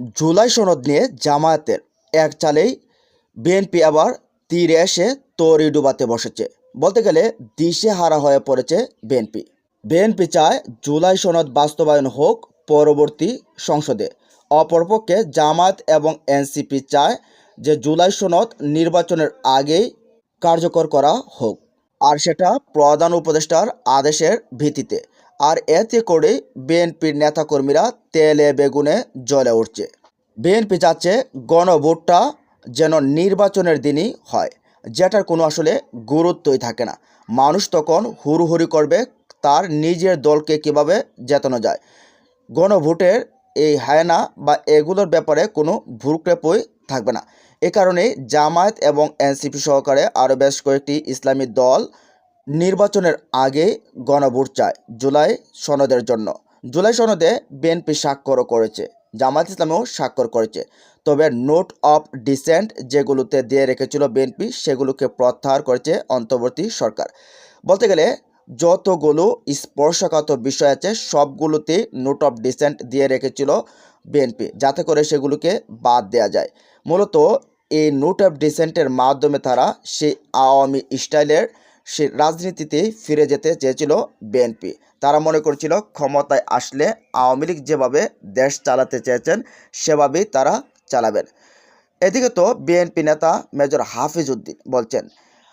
জুলাই সনদ নিয়ে জামায়াতের এক চালেই বিএনপি আবার তীরে এসে তরি ডুবাতে বসেছে। বলতে গেলে দিশে হারা হয়ে পড়েছে বিএনপি। বিএনপি চায় জুলাই সনদ বাস্তবায়ন হোক পরবর্তী সংসদে। অপরপক্ষে জামায়াত এবং এনসিপি চায় যে জুলাই সনদ নির্বাচনের আগেই কার্যকর করা হোক। আর সেটা প্রধান উপদেষ্টার আদেশের ভিত্তিতে। আর এতে করে বিএনপির নেতাকর্মীরা তেলে বেগুনে জ্বলে উঠছে। বিএনপি চাচ্ছে গণভোটটা যেন নির্বাচনের দিনই হয়, যেটার কোনো আসলে গুরুত্বই থাকে না। মানুষ তখন হুড়ুহুড়ি করবে তার নিজের দলকে কীভাবে জেতানো যায়। গণভোটের এই হায়না বা এগুলোর ব্যাপারে কোনো ভুরুক্রেপই থাকবে না। এ কারণেই জামায়াত এবং এনসিপি সহকারে আরও বেশ কয়েকটি ইসলামী দল নির্বাচনের আগে গণভোট চায় জুলাই সনদের জন্য। জুলাই সনদে বিএনপি স্বাক্ষরও করেছে, জামায়াত ইসলামেও স্বাক্ষর করেছে। তবে নোট অফ ডিসেন্ট যেগুলোতে দিয়ে রেখেছিল বিএনপি, সেগুলোকে প্রত্যাহার করেছে অন্তর্বর্তী সরকার। বলতে গেলে, যতগুলো স্পর্শকাতর বিষয় আছে, সবগুলোতেই নোট অফ ডিসেন্ট দিয়ে রেখেছিল বিএনপি, যাতে করে সেগুলোকে বাদ দেওয়া যায়। মূলত এই নোট অফ ডিসেন্টের মাধ্যমে তারা সেই আওয়ামী স্টাইলের সে রাজনীতিতে ফিরে যেতে চেয়েছিল বিএনপি। তারা মনে করছিল ক্ষমতায় আসলে আওয়ামী লীগ যেভাবে দেশ চালাতে চেয়েছেন, সেভাবেই তারা চালাবেন। এদিকে তো বিএনপি নেতা মেজর হাফিজ উদ্দিন বলছেন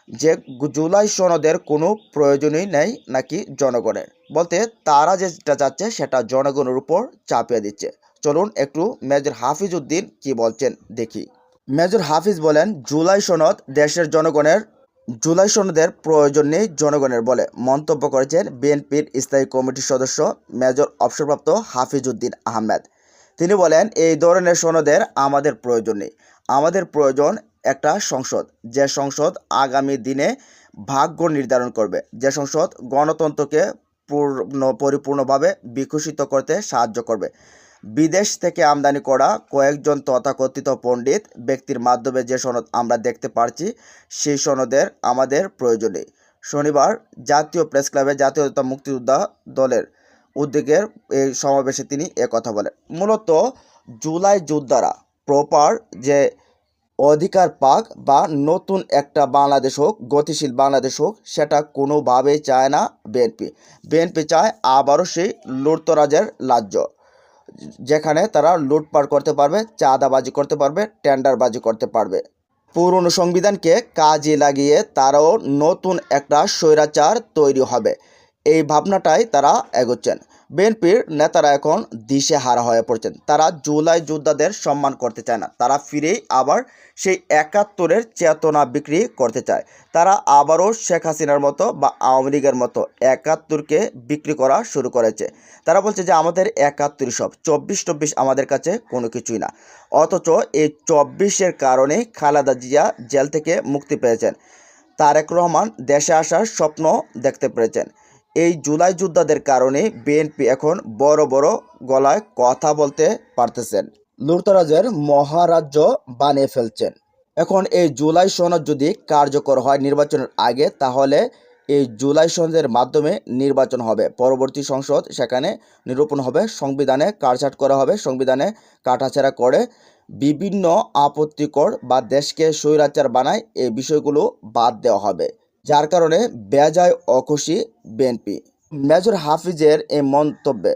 যে, জুলাই সনদের কোনো প্রয়োজনই নেই নাকি জনগণের? বলতে তারা যেটা চাচ্ছে সেটা জনগণের উপর চাপিয়ে দিচ্ছে। চলুন একটু মেজর হাফিজ উদ্দিন কি বলছেন দেখি। মেজর হাফিজ বলেন, জুলাই সনদ দেশের জনগণের জুলাই সনদের প্রয়োজন নেই জনগণের বলে মন্তব্য করেছেন বিএনপির স্থায়ী কমিটির সদস্য মেজর অবসরপ্রাপ্ত হাফিজ উদ্দিন আহমেদ। তিনি বলেন, এই ধরনের সনদের আমাদের প্রয়োজন নেই। আমাদের প্রয়োজন একটা সংসদ। যে সংসদ আগামী দিনে ভাগ্য নির্ধারণ করবে। যে সংসদ গণতন্ত্রকে পূর্ণ, পরিপূর্ণভাবে বিকশিত করতে সাহায্য করবে। বিদেশ থেকে আমদানি করা কয়েকজন তথাকথিত পণ্ডিত ব্যক্তির মাধ্যমে যে সনদ আমরা দেখতে পারছি, সেই সনদের আমাদের প্রয়োজনে। শনিবার জাতীয় প্রেস ক্লাবে জাতীয়তা মুক্তিযোদ্ধা দলের উদ্যোগের এই সমাবেশে তিনি কথা বলেন। মূলত জুলাই যোদ্ধারা প্রপার যে অধিকার পাক বা নতুন একটা বাংলাদেশ হোক, গতিশীল বাংলাদেশ হোক, সেটা কোনোভাবেই চায় না বিএনপি। বিএনপি চায় আবারও সেই লুটতরাজের রাজ্য যেখানে তারা লুটপাট করতে পারবে, চাঁদাবাজি করতে পারবে, টেন্ডারবাজি করতে পারবে। পুরনো সংবিধানকে কাজে লাগিয়ে তারাও নতুন একটা স্বৈরাচার তৈরি হবে। এই ভাবনাটাই তারা এগোচ্ছেন। বিএনপির নেতারা এখন দিশে হারা হয়ে পড়ছেন। তারা জুলাই যোদ্ধাদের সম্মান করতে চায় না। তারা ফিরেই আবার সেই একাত্তরের চেতনা বিক্রি করতে চায়। তারা আবারও শেখ হাসিনার মতো বা আওয়ামী লীগের মতো একাত্তরকে বিক্রি করা শুরু করেছে। তারা বলছে যে, আমাদের একাত্তর সব। চব্বিশ চব্বিশ আমাদের কাছে কোনো কিছুই না। অথচ এই চব্বিশের কারণে খালেদা জিয়া জেল থেকে মুক্তি পেয়েছেন। তারেক রহমান দেশে আসার স্বপ্ন দেখতে পেরেছেন। এই জুলাই যোদ্ধাদের কারণে বিএনপি এখন বড় বড় গলায় কথা বলতে পারতেছেন। লুটতরাজের মহারাজ্য বানিয়ে ফেলছেন। এখন এই জুলাই সনদ যদি কার্যকর হয় নির্বাচনের আগে, তাহলে এই জুলাই সনদের মাধ্যমে নির্বাচন হবে। পরবর্তী সংসদ সেখানে নিরূপণ হবে, সংবিধানে কারচাট করা হবে, সংবিধানে কাটাছেড়া করে বিভিন্ন আপত্তিকর বা দেশকে স্বৈরাচার বানায় এই বিষয়গুলো বাদ দেওয়া হবে। যার কারণে বেজায় অখুশি বিএনপি মেজর হাফিজের এই মন্তব্যে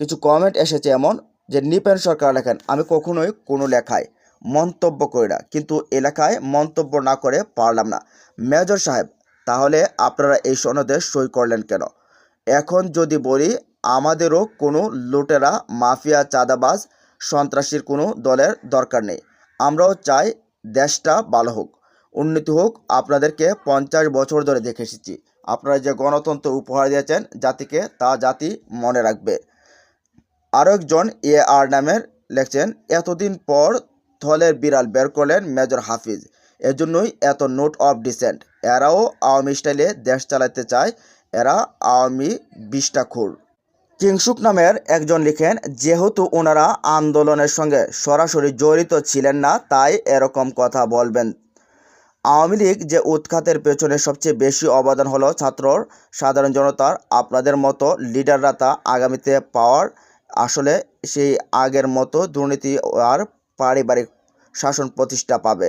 কিছু কমেন্ট এসেছে এমন যে, নিপেন সরকার লেখেন, আমি কখনোই কোনো লেখায় মন্তব্য করি না, কিন্তু এলাকায় মন্তব্য না করে পারলাম না। মেজর সাহেব, তাহলে আপনারা এই সনদে সই করলেন কেন? এখন যদি বলি, আমাদেরও কোনো লুটেরা, মাফিয়া, চাঁদাবাজ, সন্ত্রাসীর কোনো দলের দরকার নেই। আমরাও চাই দেশটা ভালো হোক। উন্নতি হোক, আপনাদেরকে পঞ্চাশ বছর ধরে দেখে এসেছি। আপনারা যে গণতন্ত্র উপহার দিয়েছেন, জাতিকে, তা জাতি মনে রাখবে। আরও একজন এ আর নামের লেখছেন, এতদিন পর থলের বিড়াল বের করলেন মেজর হাফিজ। এজন্যই এত নোট অফ ডিসেন্ট। এরাও আওয়ামী স্টাইলে দেশ চালাতে চায়। এরা আওয়ামী বিষ্টাখুর কিংসুক নামের একজন লিখেন, যেহেতু ওনারা আন্দোলনের সঙ্গে সরাসরি জড়িত ছিলেন না, তাই এরকম কথা বলবেন আওয়ামী লীগ যে উৎখাতের পেছনে সবচেয়ে বেশি অবদান হলো ছাত্রর, সাধারণ জনতার, আপনাদের মতো লিডাররা তা আগামীতে পাওয়ার। আসলে সেই আগের মতো দুর্নীতি আর পারিবারিক শাসন প্রতিষ্ঠা পাবে।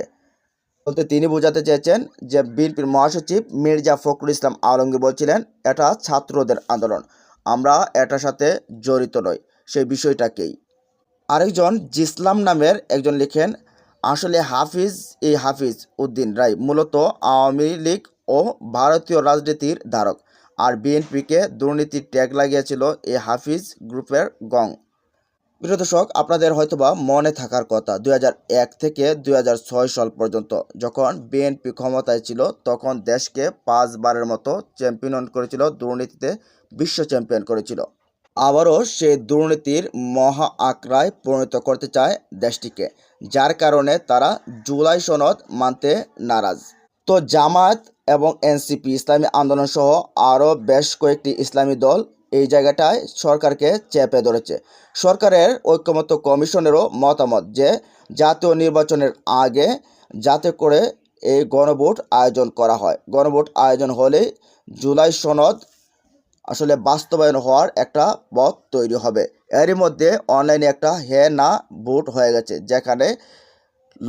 বলতে তিনি বোঝাতে চেয়েছেন যে বিএনপির মহাসচিব মির্জা ফখরুল ইসলাম আলমগীর বলছিলেন, এটা ছাত্রদের আন্দোলন। আমরা এটার সাথে জড়িত নই। সেই বিষয়টাকেই আরেকজন জিসলাম নামের একজন লিখেন আসলে হাফিজ, এই হাফিজ উদ্দিন রায় মূলত আওয়ামী লীগ ও ভারতীয় রাজনীতির ধারক আর বিএনপিকে দুর্নীতির ট্যাগ লাগিয়েছিল এই হাফিজ গ্রুপের গং। প্রিয় দর্শক, আপনাদের হয়তোবা মনে থাকার কথা দু হাজার এক থেকে দু হাজার ছয় সাল পর্যন্ত যখন বিএনপি ক্ষমতায় ছিল, তখন দেশকে পাঁচবারের মতো চ্যাম্পিয়ন করেছিল, দুর্নীতিতে বিশ্ব চ্যাম্পিয়ন করেছিল। আবারও সেই দুর্নীতির মহা আক্রায় পরিণত করতে চায় দেশটিকে, যার কারণে তারা জুলাই সনদ মানতে নারাজ। তো জামায়াত এবং এনসিপি, ইসলামী আন্দোলন সহ আরও বেশ কয়েকটি ইসলামী দল এই জায়গাটায় সরকারকে চেপে ধরেছে। সরকারের ঐক্যমত্য কমিশনেরও মতামত যে, জাতীয় নির্বাচনের আগে যাতে করে এই গণভোট আয়োজন করা হয়। গণভোট আয়োজন হলে জুলাই সনদ আসলে বাস্তবায়ন হওয়ার একটা পথ তৈরি হবে। এরই মধ্যে অনলাইনে একটা হে না ভোট হয়ে গেছে, যেখানে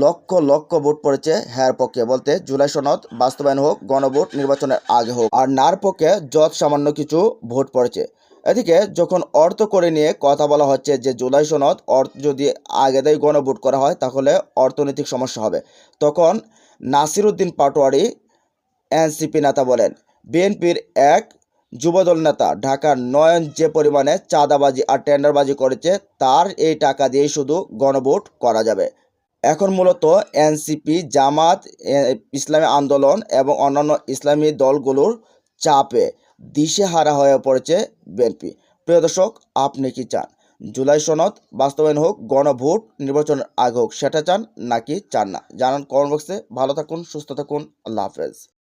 লক্ষ লক্ষ ভোট পড়েছে হ্যার পক্ষে। বলতে জুলাই সনদ বাস্তবায়ন হোক, গণভোট নির্বাচনের আগে হোক। আর নার পক্ষে যত সামান্য কিছু ভোট পড়েছে। এদিকে যখন অর্থ করে নিয়ে কথা বলা হচ্ছে যে জুলাই সনদ অর্থ যদি আগে দেয় গণভোট করা হয়, তাহলে অর্থনৈতিক সমস্যা হবে। তখন নাসিরুদ্দিন পাটোয়ারি এনসিপি নেতা বলেন, বিএনপির এক যুবদল নেতা ঢাকার নয়ন যে পরিমাণে চাঁদাবাজি আর টেন্ডারবাজি করেছে, তার এই টাকা দিয়েই শুধু গণভোট করা যাবে। এখন মূলত এনসিপি, জামাত ইসলামী আন্দোলন এবং অন্যান্য ইসলামী দলগুলোর চাপে দিশেহারা হয়ে পড়েছে বিএনপি। প্রিয় দর্শক, আপনি কি চান? জুলাই সনদ বাস্তবায়ন হোক, গণভোট নির্বাচনের আগে হোক, সেটা চান নাকি চান না? জানান কমেন্ট বক্সে। ভালো থাকুন, সুস্থ থাকুন। আল্লাহ হাফেজ।